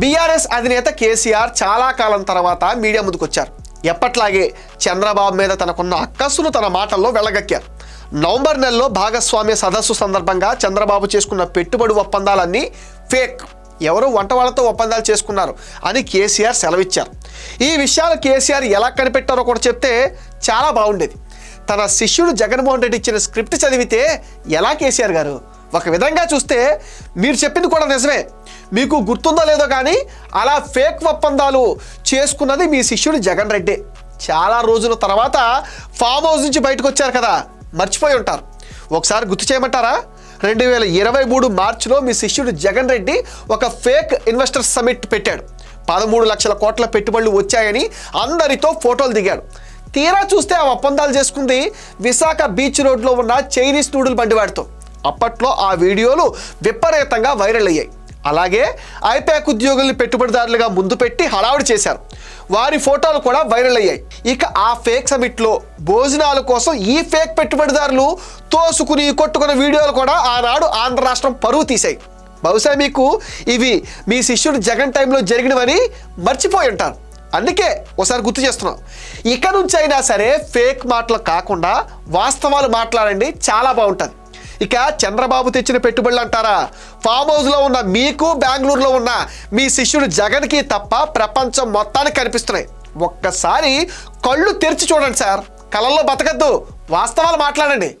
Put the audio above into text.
BRS అధినేత కేసీఆర్ చాలా కాలం తర్వాత మీడియా ముందుకు వచ్చారు ఎప్పట్లాగే చంద్రబాబు మీద తనకున్న అక్కస్సును తన మాటల్లో వెళ్ళగక్కారు నవంబర్ నెలలో భాగస్వామ్య సదస్సు సందర్భంగా చంద్రబాబు చేసుకున్న పెట్టుబడి ఒప్పందాలన్నీ ఫేక్. ఎవరు వంట వాళ్ళతో ఒప్పందాలు చేసుకున్నారు అని కేసీఆర్ సెలవిచ్చారు. ఈ విషయాలు కేసీఆర్ ఎలా కనిపెట్టారో కూడా చెప్తే చాలా బాగుండేది. తన శిష్యుడు జగన్మోహన్ రెడ్డి ఇచ్చిన స్క్రిప్ట్ చదివితే ఎలా కేసీఆర్ గారు? ఒక విధంగా చూస్తే మీరు చెప్పింది కూడా నిజమే. మీకు గుర్తుందో లేదో కానీ అలా ఫేక్ ఒప్పందాలు చేసుకున్నది మీ శిష్యుడు జగన్ రెడ్డి. చాలా రోజుల తర్వాత ఫామ్ హౌస్ నుంచి బయటకు వచ్చారు కదా మర్చిపోయి ఉంటారు. ఒకసారి గుర్తు చేయమంటారా? రెండు వేల ఇరవై మూడు మార్చిలో మీ శిష్యుడు జగన్ రెడ్డి ఒక ఫేక్ ఇన్వెస్టర్ సమిట్ పెట్టాడు. పదమూడు లక్షల కోట్ల పెట్టుబడులు వచ్చాయని అందరితో ఫోటోలు దిగాడు. తీరా చూస్తే ఆ ఒప్పందాలు చేసుకుంది విశాఖ బీచ్ రోడ్లో ఉన్న చైనీస్ నూడిల్ బండివాడితో అప్పట్లో ఆ వీడియోలు విపరీతంగా వైరల్ అయ్యాయి. అలాగే ఐపాక్ ఉద్యోగుల్ని పెట్టుబడిదారులుగా ముందు పెట్టి హడావుడి చేశారు. వారి ఫోటోలు కూడా వైరల్ అయ్యాయి. ఇక ఆ ఫేక్ సమిట్లో భోజనాల కోసం ఈ ఫేక్ పెట్టుబడిదారులు తోసుకుని కొట్టుకున్న వీడియోలు కూడా ఆనాడు ఆంధ్ర రాష్ట్రం పరువు తీశాయి. బహుశా మీకు ఇవి మీ శిష్యుడు జగన్ టైంలో జరిగినవని మర్చిపోయి ఉంటారు. అందుకే ఒకసారి గుర్తు చేస్తున్నాం. ఇక నుంచి అయినా సరే ఫేక్ మాటలు కాకుండా వాస్తవాలు మాట్లాడండి చాలా బాగుంటుంది. ఇక చంద్రబాబు తెచ్చిన పెట్టుబడులు అంటారా? ఫామ్ హౌస్లో ఉన్న మీకు బెంగళూరులో ఉన్న మీ శిష్యుడు జగన్కి తప్ప ప్రపంచం మొత్తానికి కనిపిస్తున్నాయి. ఒక్కసారి కళ్ళు తెరిచి చూడండి సార్. కళల్లో బతకద్దు. వాస్తవాలు మాట్లాడండి.